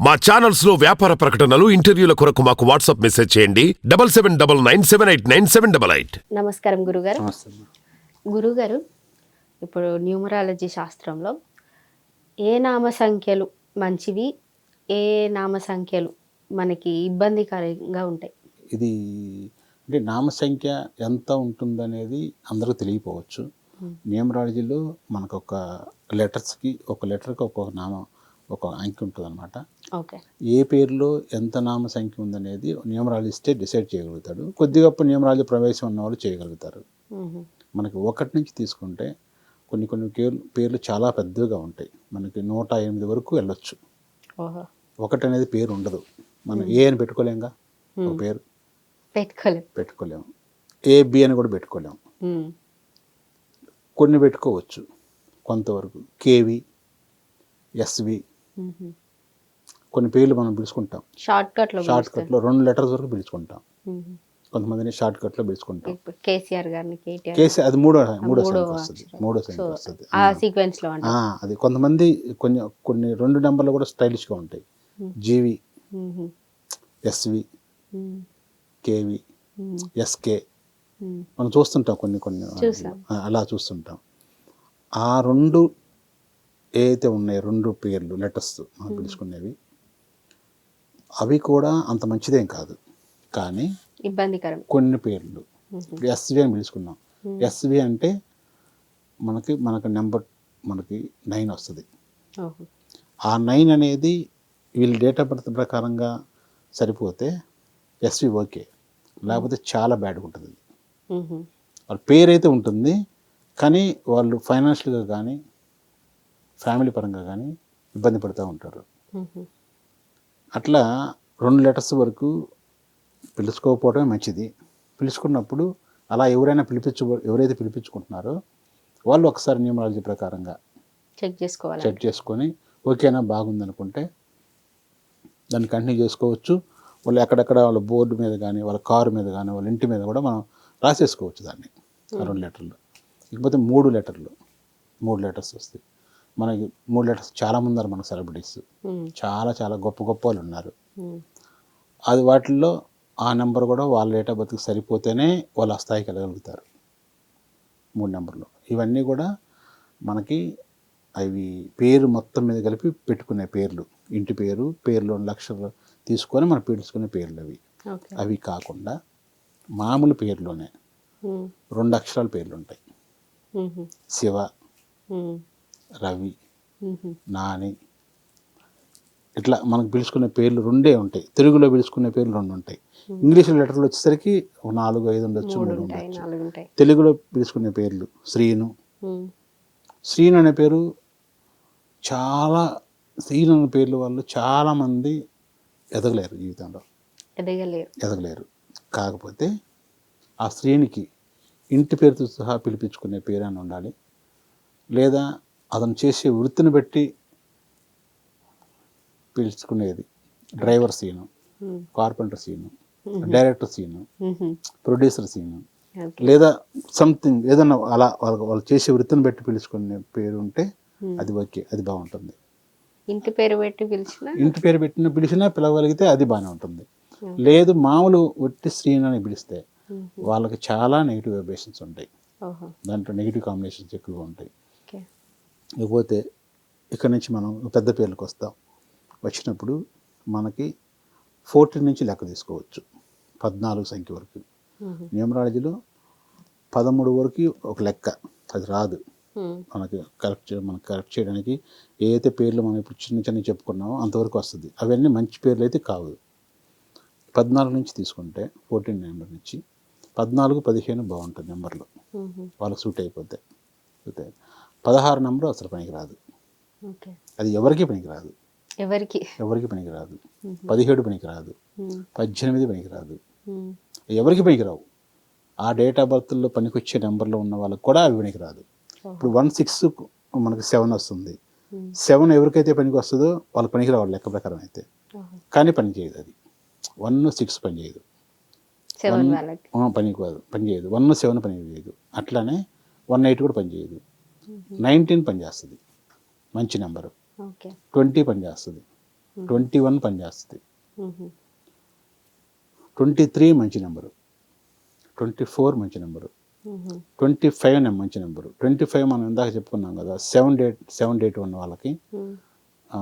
మా ఛానల్స్లో వ్యాపార ప్రకటనలు ఇంటర్వ్యూల కొరకు మాకు వాట్సాప్ మెసేజ్ చేయండి. Double seven double nine seven eight nine seven double eight. నమస్కారం గురుగారు. గురుగారు ఇప్పుడు న్యూమరాలజీ శాస్త్రంలో ఏ నామ సంఖ్యలు మంచివి ఏ నామ సంఖ్యలు మనకి ఇబ్బందికరంగా ఉంటాయి? ఇది అంటే నామ సంఖ్య ఎంత ఉంటుందనేది అందరికీ తెలియపోవచ్చు. న్యూమరాలజీలో మనకు ఒక లెటర్స్కి ఒక లెటర్కి ఒక్కొక్క నామ. ఒక అంకె ఉంటుంది అనమాట ఏ పేరులో ఎంత నామ సంఖ్య ఉందనేది న్యూమరాలజిస్టే డిసైడ్ చేయగలుగుతాడు. కొద్దిగా న్యూమరాలజీ ప్రవేశం ఉన్న వాళ్ళు చేయగలుగుతారు మనకి ఒకటి నుంచి తీసుకుంటే కొన్ని కొన్ని పేర్లు పేర్లు చాలా పెద్దగా ఉంటాయి. మనకి నూట ఎనిమిది వరకు వెళ్ళొచ్చు. ఒకటి అనేది పేరు ఉండదు. మనం ఏ అని పెట్టుకోలేంగా? ఒక పేరు. పెట్టుకోలేం. పెట్టుకోలేము. ఏ బి అని కూడా పెట్టుకోలేము. కొన్ని పెట్టుకోవచ్చు. కొంతవరకు. K V S V. కొన్ని పేర్లు మనం పిలుచుకుంటాం. షార్ట్ కట్లో షార్ట్ కట్లో రెండు లెటర్స్ వరకు పిలుచుకుంటాం. కొంతమందిని షార్ట్ కట్లో పిలుచుకుంటాం. ఇప్పుడు కేసీఆర్ గారిని కేటీఆర్ కేసీ అది మూడో మూడో సంఖ్య వస్తుంది. మూడో సంఖ్య వస్తుంది. ఆ సీక్వెన్స్లో అది కొంతమంది కొన్ని కొన్ని రెండు నెంబర్లు కూడా స్టైలిష్గా ఉంటాయి. G V. S V. K V. S K. మనం చూస్తుంటాం కొన్ని కొన్ని అలా చూస్తుంటాం. ఆ రెండు ఏదైతే ఉన్నాయో రెండు పేర్లు లెటర్స్ మనం పిలుచుకునేవి అవి కూడా అంత మంచిదేం కాదు. కానీ ఇబ్బందికరం. కొన్ని పేర్లు. ఇప్పుడు ఎస్వి అని పిలుచుకున్నాం. ఎస్వి అంటే మనకి మనకు నెంబర్ మనకి నైన్ వస్తుంది. ఆ నైన్ అనేది వీళ్ళ డేట్ ఆఫ్ బర్త్ ప్రకారంగా సరిపోతే ఎస్వి ఓకే. లేకపోతే చాలా బ్యాడ్గా ఉంటుంది. వాళ్ళ పేరు అయితే ఉంటుంది కానీ వాళ్ళు ఫైనాన్షియల్గా కానీ ఫ్యామిలీ పరంగా కానీ ఇబ్బంది పడుతూ ఉంటారు. అట్లా రెండు లెటర్స్ వరకు పిలుచుకోకపోవడమే మంచిది. పిలుచుకున్నప్పుడు అలా ఎవరైనా పిలిపించు ఎవరైతే పిలిపించుకుంటున్నారో వాళ్ళు ఒకసారి న్యూమరాలజీ ప్రకారంగా చెక్ చేసుకోవాలి. చెక్ చేసుకొని ఓకేనా బాగుందనుకుంటే దాన్ని కంటిన్యూ చేసుకోవచ్చు. వాళ్ళు ఎక్కడెక్కడ వాళ్ళ బోర్డు మీద కానీ వాళ్ళ కారు మీద కానీ వాళ్ళ ఇంటి మీద కూడా మనం రాసేసుకోవచ్చు దాన్ని ఆ రెండు లెటర్లు. ఇకపోతే మూడు లెటర్లు. మూడు లెటర్స్ వస్తాయి. మనకి మూడు లెటర్స్ చాలామంది ఉన్నారు మన సెలబ్రిటీస్. చాలా చాలా గొప్ప గొప్ప వాళ్ళు ఉన్నారు. అది వాటిల్లో ఆ నెంబర్ కూడా వాళ్ళ డేట్ ఆఫ్ బర్త్కి సరిపోతేనే వాళ్ళు ఆ స్థాయికి వెళ్ళగలుగుతారు మూడు నెంబర్లు ఇవన్నీ కూడా మనకి అవి పేరు మొత్తం మీద కలిపి పెట్టుకునే పేర్లు ఇంటి పేరు పేరులో లక్షలు తీసుకొని మనం పెట్టుకునే పేర్లు అవి అవి కాకుండా మామూలు పేర్లోనే. రెండు అక్షరాల పేర్లు ఉంటాయి. శివ. రవి. నాని ఇట్లా మనకు పిలుచుకునే పేర్లు రెండే ఉంటాయి. తెలుగులో పిలుచుకునే పేర్లు రెండు ఉంటాయి. ఇంగ్లీష్ లెటర్లు వచ్చేసరికి ఒక నాలుగు ఐదు ఉండొచ్చు మూడు ఉండొచ్చు. తెలుగులో పిలుచుకునే పేర్లు శ్రీను. శ్రీను అనే పేరు చాలా శ్రీను అనే పేర్లు వాళ్ళు చాలామంది ఎదగలేరు జీవితంలో. ఎదగలేరు. ఎదగలేరు. కాకపోతే ఆ స్త్రీనికి ఇంటి పేరుతో సహా పిలిపించుకునే పేరు అని ఉండాలి. లేదా అతను చేసే వృత్తిని బట్టి పిలుచుకునేది. Driver Seenu. Carpenter Seenu director Seenu. Producer Seenu. లేదా సంథింగ్ ఏదన్నా అలా వాళ్ళు వాళ్ళు చేసే వృత్తిని బట్టి పిలుచుకునే పేరు ఉంటే అది ఓకే అది బాగుంటుంది. ఇంటి పేరు పెట్టి పిలిచిన? ఇంటి పేరు పెట్టిన పిలిచినా పిలవగలిగితే అది బాగానే ఉంటుంది. లేదు మామూలు ఒట్టి శ్రీను అని పిలిస్తే వాళ్ళకి చాలా నెగిటివ్ వైబ్రేషన్స్ ఉంటాయి. దాంట్లో నెగిటివ్ కాంబినేషన్స్ ఎక్కువగా ఉంటాయి. ఇకపోతే ఇక్కడ నుంచి మనం పెద్ద పేర్లకు వస్తాం. వచ్చినప్పుడు మనకి ఫోర్టీన్ నుంచి లెక్క తీసుకోవచ్చు. పద్నాలుగు సంఖ్య వరకు. న్యూమరాలజీలో పదమూడు వరకు ఒక లెక్క. అది రాదు. మనకి కరెక్ట్ మనకి కరెక్ట్ చేయడానికి ఏ అయితే పేర్లు మనం ఇప్పుడు చిన్న చిన్న చెప్పుకున్నామో అంతవరకు వస్తుంది. అవన్నీ మంచి పేర్లు అయితే కావు. పద్నాలుగు నుంచి తీసుకుంటే ఫోర్టీన్ నెంబర్ నుంచి పద్నాలుగు పదిహేను బాగుంటుంది నెంబర్లు. వాళ్ళకి సూట్ అయిపోతాయి సూట్ అయి పదహారు నెంబర్ అసలు పనికిరాదు. ఓకే. అది ఎవరికి పనికిరాదు. ఎవరికి? ఎవరికి పనికిరాదు. పదిహేడు పనికిరాదు. పద్దెనిమిది పనికిరాదు. ఎవరికి పనికిరావు? ఆ డేట్ ఆఫ్ బర్త్లో పనికొచ్చే నెంబర్లో ఉన్న వాళ్ళకి కూడా అవి పనికిరాదు. ఇప్పుడు వన్ సిక్స్ మనకి సెవెన్ వస్తుంది. సెవెన్ ఎవరికైతే పనికి వస్తుందో వాళ్ళ పనికి రావాలి లెక్క ప్రకారం అయితే. కానీ పని చేయదు అది. వన్ సిక్స్ పని చేయదు. పని కాదు పని చేయదు. వన్ సెవెన్ పని చేయదు. అట్లానే వన్ ఎయిట్ కూడా పని చేయదు. నైన్టీన్ పని చేస్తుంది మంచి నెంబరు. ఓకే. ట్వంటీ పని చేస్తుంది ట్వంటీ వన్ పనిచేస్తుంది. ట్వంటీ త్రీ మంచి నెంబరు. ట్వంటీ ఫోర్ మంచి నెంబరు. ట్వంటీ ఫైవ్ మంచి నెంబరు. ట్వంటీ ఫైవ్ మనం ఇందాక చెప్పుకున్నాం కదా సెవెన్ డేట్ సెవెన్ డేట్ ఉన్న వాళ్ళకి.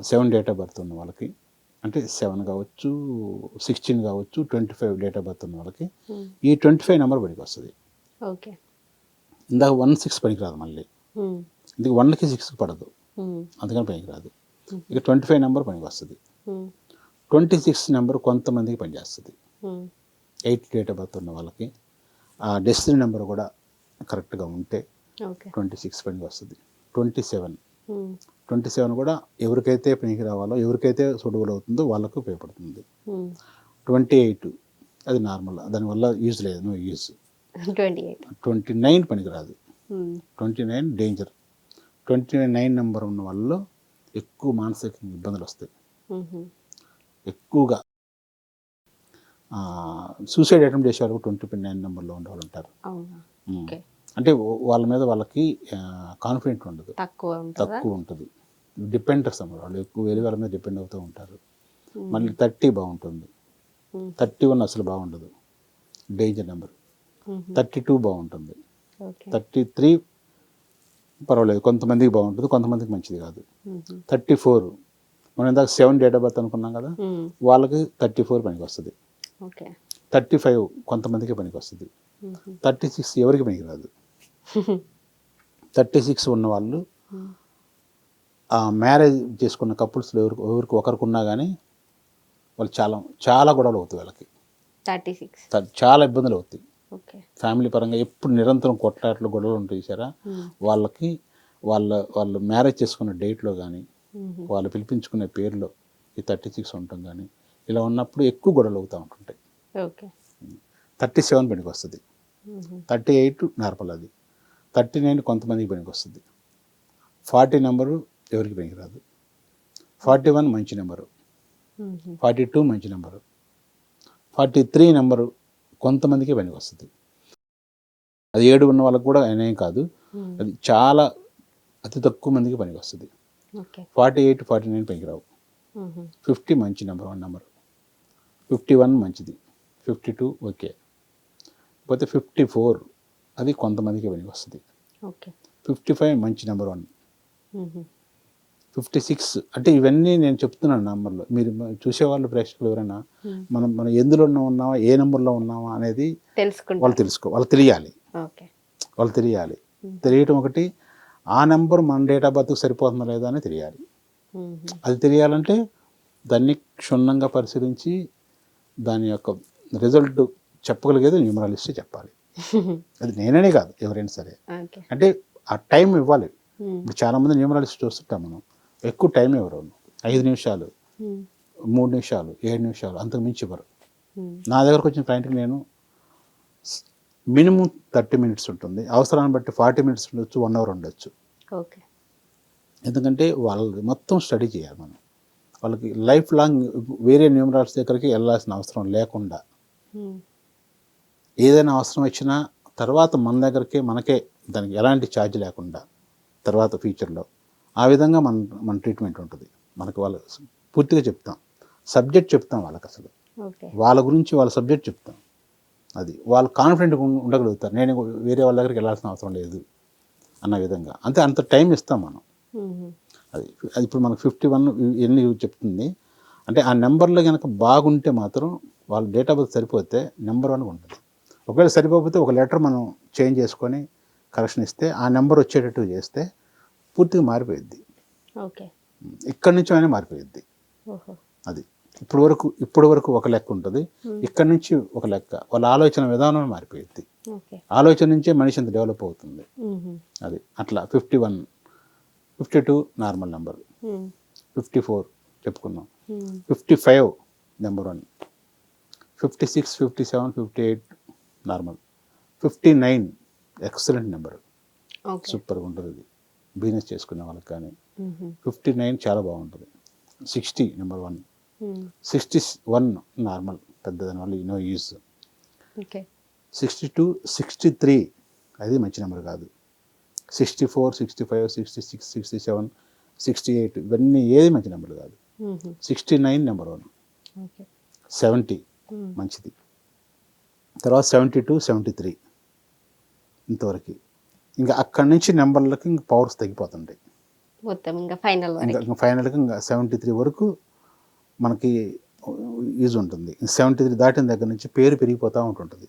సెవెన్ డేట్ ఆఫ్ బర్త్ ఉన్న వాళ్ళకి అంటే సెవెన్ కావచ్చు సిక్స్టీన్ కావచ్చు twenty five date of birth ఉన్న వాళ్ళకి. ఈ ట్వంటీ ఫైవ్ నెంబర్ పనికి వస్తుంది ఓకే. ఇందాక వన్ సిక్స్ పనికిరాదు మళ్ళీ. మ్మ్. ఇది వన్కి సిక్స్కి పడదు. అందుకని పనికిరాదు ఇక ట్వంటీ ఫైవ్ నెంబర్ పనికి వస్తుంది. ట్వంటీ సిక్స్ నెంబర్ కొంతమందికి పనిచేస్తుంది. ఎయిట్ డేట్ ఆఫ్ బర్త్ ఉన్న వాళ్ళకి ఆ డెస్టినీ నెంబర్ కూడా కరెక్ట్గా ఉంటే ట్వంటీ సిక్స్ పనికి వస్తుంది. Twenty seven. ట్వంటీ సెవెన్ కూడా ఎవరికైతే పనికి రావాలో ఎవరికైతే సూటబుల్ అవుతుందో వాళ్ళకు ఉపయోగపడుతుంది. Twenty eight. అది నార్మల్. దానివల్ల యూజ్ లేదు. No use. Twenty eight. Twenty nine పనికిరాదు మ్మ్. Twenty nine danger twenty nine number ఉన్న వాళ్ళలో ఎక్కువ మానసిక ఇబ్బందులు వస్తాయి. మ్మ్. ఎక్కువగా సూసైడ్ అటెంప్ట్ చేసే వాళ్ళు ట్వంటీ నైన్ నెంబర్లో ఉండే వాళ్ళు ఉంటారు. ఓకే అంటే వాళ్ళ మీద వాళ్ళకి కాన్ఫిడెంట్ ఉండదు. తక్కువ ఉంటుందా? తక్కువ ఉంటుంది. డిపెండర్స్ అన్నమాట వాళ్ళు. ఎక్కువ వేరే వాళ్ళ మీద డిపెండ్ అవుతూ ఉంటారు. మళ్ళీ థర్టీ బాగుంటుంది. థర్టీ వన్ అసలు బాగుండదు. Danger number. థర్టీ టూ బాగుంటుంది. థర్టీ త్రీ పర్వాలేదు కొంతమందికి బాగుంటుంది కొంతమందికి మంచిది కాదు. థర్టీ ఫోర్ మనం ఇందాక సెవెన్ డేట్ ఆఫ్ బర్త్ అనుకున్నాం కదా. వాళ్ళకి థర్టీ ఫోర్ పనికి వస్తుంది థర్టీ ఫైవ్ కొంతమందికి పనికి వస్తుంది. థర్టీ సిక్స్ ఎవరికి పనికి రాదు థర్టీ సిక్స్ ఉన్న వాళ్ళు మ్యారేజ్ చేసుకున్న కపుల్స్లో ఎవరికి ఎవరికి ఒకరికి ఉన్నా కానీ వాళ్ళు చాలా చాలా గొడవలు అవుతాయి వాళ్ళకి. Thirty six. చాలా ఇబ్బందులు అవుతాయి. ఫ్యామిలీ పరంగా ఎప్పుడు నిరంతరం కొట్లాట్లు గొడవలు ఉంటాయి సారా. వాళ్ళకి వాళ్ళ వాళ్ళు మ్యారేజ్ చేసుకున్న డేట్లో కానీ. వాళ్ళు పిలిపించుకునే పేరులో ఈ థర్టీ సిక్స్ ఉంటాం కానీ ఇలా ఉన్నప్పుడు ఎక్కువ గొడవలు అవుతూ ఉంటుంటాయి. ఓకే. థర్టీ సెవెన్ పనికి వస్తుంది. థర్టీ ఎయిట్ నార్మల్ అది థర్టీ నైన్ కొంతమందికి పనికి వస్తుంది. ఫార్టీ నెంబరు ఎవరికి పనికిరాదు ఫార్టీ వన్ మంచి నెంబరు. ఫార్టీ టూ మంచి నెంబరు. ఫార్టీ త్రీ నెంబరు కొంతమందికి పనికి వస్తుంది అది ఏడు ఉన్న వాళ్ళకి కూడా అనేం కాదు. అది చాలా అతి తక్కువ మందికి పనికి వస్తుంది ఫార్టీ ఎయిట్ ఫార్టీ నైన్ పనికిరావు మ్మ్. ఫిఫ్టీ మంచి number one number. Fifty one మంచిది. Fifty two okay. పోతే ఫిఫ్టీ ఫోర్ అది కొంతమందికి పనికి వస్తుంది ఫిఫ్టీ ఫైవ్ మంచి నెంబర్ వన్. ఫిఫ్టీ సిక్స్ అంటే ఇవన్నీ నేను చెప్తున్నాను నెంబర్లు మీరు చూసేవాళ్ళు ప్రేక్షకులు ఎవరైనా. మనం మనం ఎందులో ఉన్న- ఉన్నామా ఏ నెంబర్లో ఉన్నామా అనేది వాళ్ళు తెలుసుకో వాళ్ళు తెలియాలి. ఓకే. వాళ్ళు తెలియాలి. తెలియటం ఒకటి ఆ నెంబర్ మన డేట్ ఆఫ్ బర్త్కి సరిపోతుందా లేదా అని తెలియాలి. అది తెలియాలంటే దాన్ని క్షుణ్ణంగా పరిశీలించి దాని యొక్క రిజల్ట్ చెప్పగలిగేది న్యూమరాలిస్ట్ చెప్పాలి. అది నేననే కాదు ఎవరైనా సరే. అంటే ఆ టైం ఇవ్వాలి. ఇప్పుడు చాలామంది న్యూమరాలిస్ట్ చూస్తుంటాం మనం. ఎక్కువ టైం ఇవ్వరు ఐదు నిమిషాలు. మూడు నిమిషాలు ఏడు నిమిషాలు అంతకు మించి ఇవ్వరు. నా దగ్గరకు వచ్చిన క్లయింట్కి నేను మినిమం థర్టీ మినిట్స్ ఉంటుంది. అవసరాన్ని బట్టి ఫార్టీ మినిట్స్ ఉండొచ్చు వన్ అవర్ ఉండొచ్చు. ఓకే. ఎందుకంటే వాళ్ళది మొత్తం స్టడీ చేయాలి మనం. వాళ్ళకి లైఫ్ లాంగ్ వేరే న్యూమరాల్స్ దగ్గరికి వెళ్ళాల్సిన అవసరం లేకుండా. ఏదైనా అవసరం వచ్చినా తర్వాత మన దగ్గరికే మనకే దానికి ఎలాంటి ఛార్జ్ లేకుండా తర్వాత ఫ్యూచర్లో ఆ విధంగా మన మన ట్రీట్మెంట్ ఉంటుంది. మనకు వాళ్ళు పూర్తిగా చెప్తాం. సబ్జెక్ట్ చెప్తాం వాళ్ళకి అసలు. వాళ్ళ గురించి వాళ్ళ సబ్జెక్ట్ చెప్తాం. అది. వాళ్ళు కాన్ఫిడెంట్గా ఉండగలుగుతారు. నేను వేరే వాళ్ళ దగ్గరికి వెళ్ళాల్సిన అవసరం లేదు అన్న విధంగా. అంతే అంత టైం ఇస్తాం మనం. అది అది ఇప్పుడు మనకు ఫిఫ్టీ వన్ ఎన్ని చెప్తుంది? అంటే ఆ నెంబర్లో కనుక బాగుంటే మాత్రం వాళ్ళ డేట్ ఆఫ్ బర్త్ సరిపోతే నెంబర్ వన్ ఉంటుంది. ఒకవేళ సరిపోతే ఒక లెటర్ మనం చేంజ్ చేసుకొని కరెక్షన్ ఇస్తే ఆ నెంబర్ వచ్చేటట్టు చేస్తే పూర్తిగా మారిపోయిద్ది. ఓకే. ఇక్కడి నుంచి అయినా మారిపోయిద్ది. ఓహో. అది. ఇప్పుడు వరకు ఇప్పుడు వరకు ఒక లెక్క ఉంటుంది. ఇక్కడి నుంచి ఒక లెక్క. వాళ్ళ ఆలోచన విధానం మారిపోయిద్ది. ఓకే. ఆలోచన నుంచే మనిషి అంత డెవలప్ అవుతుంది. అది. అట్లా fifty one fifty two normal number. Fifty four చెప్పుకున్నాం. Fifty five number one. Fifty six fifty seven fifty eight normal. Fifty nine excellent number. సూపర్గా ఉంటుంది బిజినెస్ చేసుకునే వాళ్ళకి కానీ. ఫిఫ్టీ నైన్ చాలా బాగుంటుంది. Sixty number one. Sixty one normal పెద్దదాని వల్ల no use okay. Sixty two sixty three అది మంచి నెంబర్ కాదు. Sixty four sixty five sixty six sixty seven sixty eight ఇవన్నీ ఏది మంచి నెంబర్ కాదు. Sixty nine number one. Seventy. మంచిది. తర్వాత సెవెంటీ టూ సెవెంటీ త్రీ ఇంతవరకు. ఇంకా అక్కడి నుంచి నెంబర్లకి ఇంకా పవర్స్ తగ్గిపోతుంటాయి మొత్తం ఇంకా ఫైనల్ ఇంకా ఇంకా ఫైనల్గా ఇంకా సెవెంటీ త్రీ వరకు మనకి యూజ్ ఉంటుంది సెవెంటీ త్రీ దాటిన దగ్గర నుంచి పేరు పెరిగిపోతూ ఉంటుంటుంది.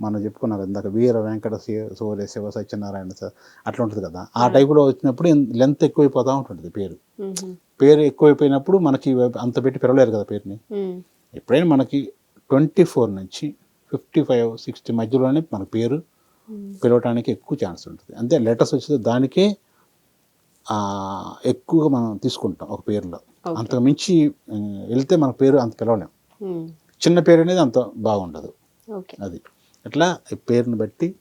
మనం చెప్పుకున్నాం ఇందాక వీర వెంకట సూర్య శివ సత్యనారాయణ స- అట్లా ఉంటుంది కదా ఆ టైపులో వచ్చినప్పుడు లెంత్ ఎక్కువైపోతూ ఉంటుంది పేరు. పేరు ఎక్కువైపోయినప్పుడు మనకి అంత పెట్టి పిలవలేరు కదా పేరుని. ఎప్పుడైనా మనకి ట్వంటీ ఫోర్ నుంచి ఫిఫ్టీ ఫైవ్ సిక్స్టీ మధ్యలోనే మన పేరు. పిలవటానికి ఎక్కువ ఛాన్స్ ఉంటుంది. అంతే లెటర్స్ వచ్చేది దానికే ఎక్కువగా మనం తీసుకుంటాం ఒక పేరులో. అంతకు మించి వెళ్తే మన పేరు అంత పిలవలేం. చిన్న పేరు అనేది అంత బాగుండదు. అది. ఇట్లా ఈ పేరుని బట్టి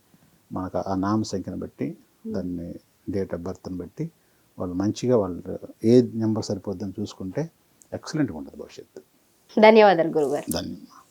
మనకు ఆ నామ సంఖ్యను బట్టి దాన్ని డేట్ ఆఫ్ బర్త్ని బట్టి వాళ్ళు మంచిగా వాళ్ళు ఏ నెంబర్ సరిపోద్దని చూసుకుంటే ఎక్సలెంట్గా ఉంటుంది భవిష్యత్తు. ధన్యవాదాలు గురుగారు. దాన్ని